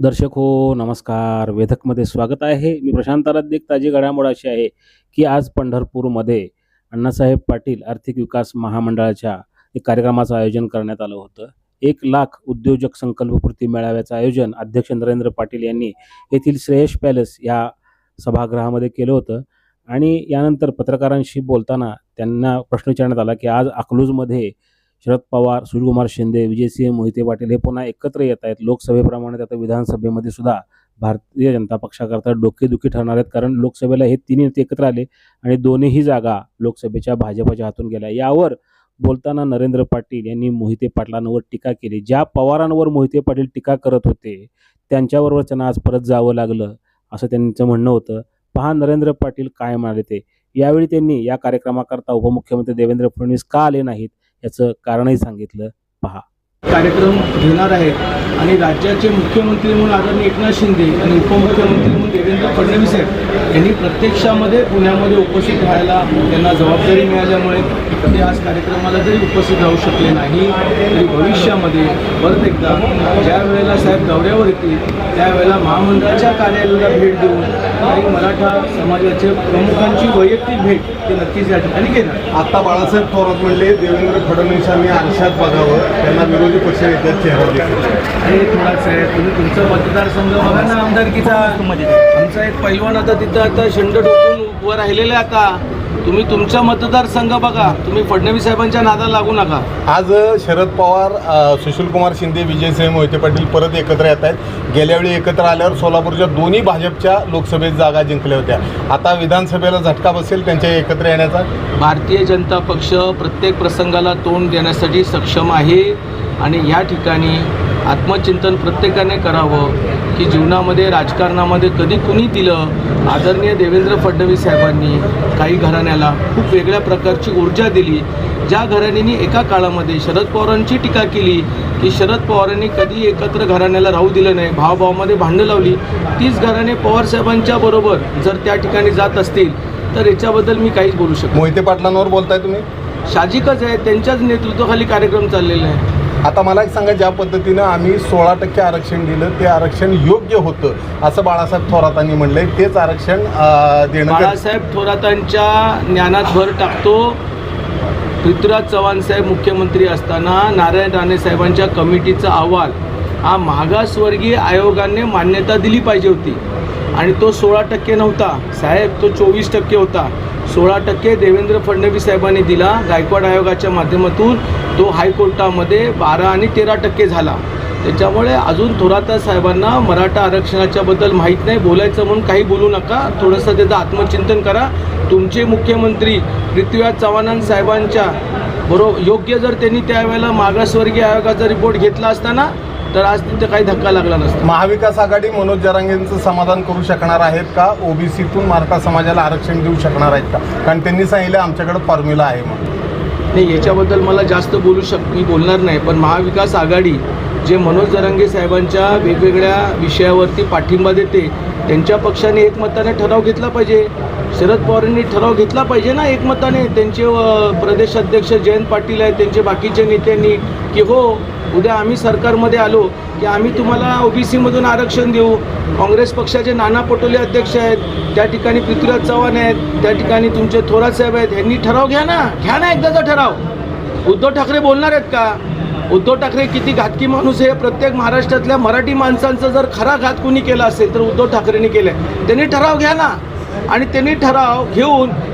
दर्शक हो नमस्कार. वेधकमध्ये स्वागत आहे. मी प्रशांत आराध्य ताजी घडामोड अशी आहे की आज पंढरपूरमध्ये अण्णासाहेब पाटील आर्थिक विकास महामंडळाच्या एक कार्यक्रमाचं आयोजन करण्यात आलं होतं. एक लाख उद्योजक संकल्पपूर्ती मेळाव्याचं आयोजन अध्यक्ष नरेंद्र पाटील यांनी येथील श्रेयश पॅलेस या सभागृहामध्ये केलं होतं. आणि यानंतर पत्रकारांशी बोलताना त्यांना प्रश्न विचारण्यात आला की आज अकलूजमध्ये शरद पवार सुशीलकुमार शिंदे विजयसिंह मोहिते पाटील हे पुन्हा एकत्र येत आहेत. लोकसभेप्रमाणे आता विधानसभेमध्ये सुद्धा भारतीय जनता पक्षाकरता डोकेदुखी ठरणार आहेत. कारण लोकसभेला हे तिन्ही नेते एकत्र आले आणि दोन्हीही जागा लोकसभेच्या भाजपच्या हातून गेल्या. यावर बोलताना नरेंद्र पाटील यांनी मोहिते पाटलांवर टीका केली. ज्या पवारांवर मोहिते पाटील टीका करत होते त्यांच्याबरोबर त्यांना आज परत जावं लागलं असं त्यांचं म्हणणं होतं. पहा नरेंद्र पाटील काय म्हणाले ते. यावेळी त्यांनी या कार्यक्रमाकरता उपमुख्यमंत्री देवेंद्र फडणवीस का आले नाहीत? याचं कारणही सांगितलं. पहा. कार्यक्रम घेणार आहे आणि राज्याचे मुख्यमंत्री म्हणून आदरणीय एकनाथ शिंदे आणि उपमुख्यमंत्री म्हणून देवेंद्र फडणवीस आहेत. यांनी प्रत्यक्षामध्ये पुण्यामध्ये उपस्थित राहायला त्यांना जबाबदारी मिळाल्यामुळे ते आज कार्यक्रमाला जरी उपस्थित राहू शकले नाही तरी भविष्यामध्ये परत एकदा ज्या वेळेला साहेब दौऱ्यावर येतील त्यावेळेला महामंडळाच्या कार्यालयाला भेट देऊन काही मराठा समाजाचे प्रमुखांची वैयक्तिक भेट ते नक्कीच या ठिकाणी घेणार. आता बाळासाहेब थोरात म्हणले देवेंद्र फडणवीसांनी आरशात बघावं त्यांना विरोधी पक्ष नेत्यात चेहरा दिला आणि थोडाच आहे तुम्ही तुमचा मतदारसंघ बघा ना आमदारकीचा. आमचा एक पैलवान आता तिथं आता शंड डोकून उभं राहिलेलं आहे आता. तुम्ही तुमचा मतदारसंघ बघा तुम्ही फडणवीस साहेबांच्या नादाला लागू नका. आज शरद पवार अ, सुशीलकुमार शिंदे विजयसिंह मोहिते पाटील परत एकत्र येत आहेत. गेल्या वेळी एकत्र आल्यावर सोलापूरच्या दोन्ही भाजपच्या लोकसभेत जागा जिंकल्या होत्या. आता विधानसभेला झटका बसेल त्यांच्या एकत्र येण्याचा? भारतीय जनता पक्ष प्रत्येक प्रसंगाला तोंड देण्यासाठी सक्षम आहे. आणि या ठिकाणी आत्मचिंतन प्रत्येकाने करावं की जीवनामध्ये राजकारणामध्ये कधी कुणी दिलं? आदरणीय देवेंद्र फडणवीस साहेबांनी काही घराण्याला खूप वेगळ्या प्रकारची ऊर्जा दिली. ज्या घराण्यांनी एका काळामध्ये शरद पवारांची टीका केली की शरद पवारांनी कधी एकत्र घराण्याला राहू दिलं नाही भावाभावामध्ये भांडणं लावली तीच घराणे पवारसाहेबांच्या बरोबर जर त्या ठिकाणी जात असतील तर याच्याबद्दल मी काहीच बोलू शकतो मोहिते पाटलांवर बोलताय तुम्ही? साहजिकच आहे त्यांच्याच नेतृत्वाखाली कार्यक्रम चाललेला आहे. आता मला एक सांगा ज्या पद्धतीनं आम्ही सोळा टक्के आरक्षण दिलं ते आरक्षण योग्य होतं असं बाळासाहेब थोरातांनी म्हणलंय. तेच आरक्षण देणं बाळासाहेब थोरातांच्या ज्ञानात भर टाकतो. पृथ्वीराज चव्हाण साहेब मुख्यमंत्री असताना नारायण राणे साहेबांच्या कमिटीचा अहवाल हा मागासवर्गीय आयोगाने मान्यता दिली पाहिजे होती. आणि तो सोळा टक्के नव्हता. साहेब तो चोवीस टक्के होता. सोळा टक्के देवेंद्र फडणवीस साहेबांनी दिला. गायकवाड आयोगाच्या माध्यमातून तो हायकोर्टामध्ये बारा आणि तेरा टक्के झाला. त्याच्यामुळे अजून थोराता साहेबांना मराठा आरक्षणाच्याबद्दल माहीत नाही. बोलायचं म्हणून काही बोलू नका. थोडंसं त्याचं आत्मचिंतन करा. तुमचे मुख्यमंत्री पृथ्वीराज चव्हाण साहेबांच्या बरोबर योग्य जर त्यांनी त्यावेळेला मागासवर्गीय आयोगाचा रिपोर्ट घेतला असताना तर आज तिथं काही धक्का लागला नसता. महाविकास आघाडी मनोज जरांगेंचं समाधान करू शकणार आहेत का? ओबीसीतून मराठा समाजाला आरक्षण देऊ शकणार आहेत का? कारण त्यांनी सांगितलं आमच्याकडे फॉर्म्युला आहे म्हणून. नाही याच्याबद्दल मला जास्त बोलू शक मी बोलणार नाही पण महाविकास आघाडी जे मनोज जरांगे साहेबांच्या वेगवेगळ्या विषयावरती पाठिंबा देते त्यांच्या पक्षाने एकमताने ठराव घेतला पाहिजे. शरद पवारांनी ठराव घेतला पाहिजे ना एकमताने. त्यांचे अ, प्रदेश अध्यक्ष जयंत पाटील आहेत त्यांचे बाकीचे नेत्यांनी की हो उद्या आम्ही सरकारमध्ये आलो की आम्ही तुम्हाला ओबीसीमधून आरक्षण देऊ. काँग्रेस पक्षाचे नाना पटोले अध्यक्ष आहेत त्या ठिकाणी पृथ्वीराज चव्हाण आहेत त्या ठिकाणी तुमचे थोरात साहेब आहेत यांनी ठराव घ्या ना. घ्या ना एकदाचा ठराव. उद्धव ठाकरे बोलणार आहेत का? उद्धव ठाकरे किती घातकी माणूस आहे. प्रत्येक महाराष्ट्रातल्या मराठी माणसांचा जर खरा घात कुणी केला असेल तर उद्धव ठाकरेंनी केलं त्यांनी ठराव घ्या ना. आणि त्यांनी ठराव घेऊन